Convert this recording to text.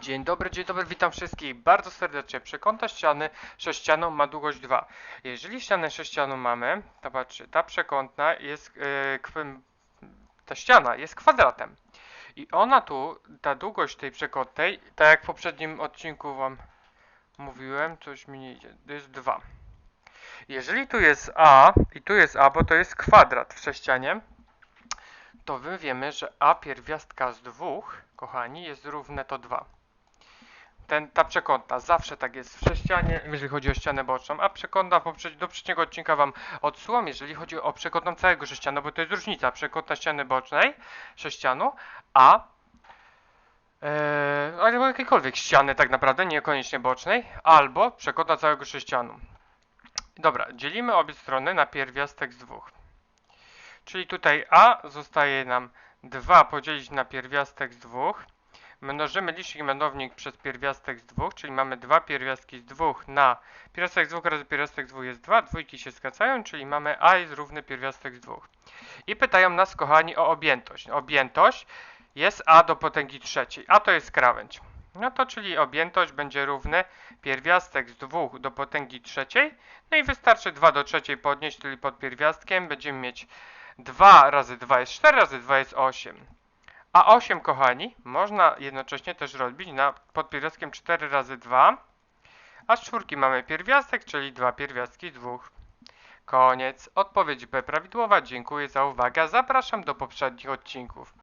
Dzień dobry, dzień dobry, witam wszystkich bardzo serdecznie. Przekąta ściany sześcianą ma długość 2. Jeżeli ścianę sześcianą mamy, to patrzcie, ta przekątna jest, kwem- ta ściana jest kwadratem. I ona tu, ta długość tej przekątnej, tak jak w poprzednim odcinku wam mówiłem, coś mi nie idzie, to jest 2. Jeżeli tu jest A i tu jest A, bo to jest kwadrat w sześcianie, to my wiemy, że A pierwiastka z dwóch, kochani, jest równe to 2 ten, ta przekątna. Zawsze tak jest w sześcianie, jeżeli chodzi o ścianę boczną, a przekątna poprze- do poprzedniego odcinka Wam odsyłam, jeżeli chodzi o przekątną całego sześcianu, bo to jest różnica. Przekątna ściany bocznej, sześcianu, a e, albo jakiejkolwiek ściany tak naprawdę, niekoniecznie bocznej, albo przekątna całego sześcianu. Dobra, dzielimy obie strony na pierwiastek z dwóch. Czyli tutaj a zostaje nam 2 podzielić na pierwiastek z dwóch. Mnożymy licznik mianownik przez pierwiastek z dwóch, czyli mamy dwa pierwiastki z dwóch na pierwiastek z dwóch razy pierwiastek z dwóch jest 2, dwójki się skracają, czyli mamy a jest równy pierwiastek z dwóch. I pytają nas, kochani, o objętość. Objętość jest a do potęgi trzeciej, a to jest krawędź. No to czyli objętość będzie równy pierwiastek z dwóch do potęgi trzeciej, no i wystarczy 2 do trzeciej podnieść, czyli pod pierwiastkiem będziemy mieć 2 razy 2 jest 4, razy 2 jest 8. A 8, kochani, można jednocześnie też robić na, pod pierwiastkiem 4 razy 2, a z czwórki mamy pierwiastek, czyli dwa pierwiastki z dwóch. Koniec. Odpowiedź B prawidłowa. Dziękuję za uwagę. Zapraszam do poprzednich odcinków.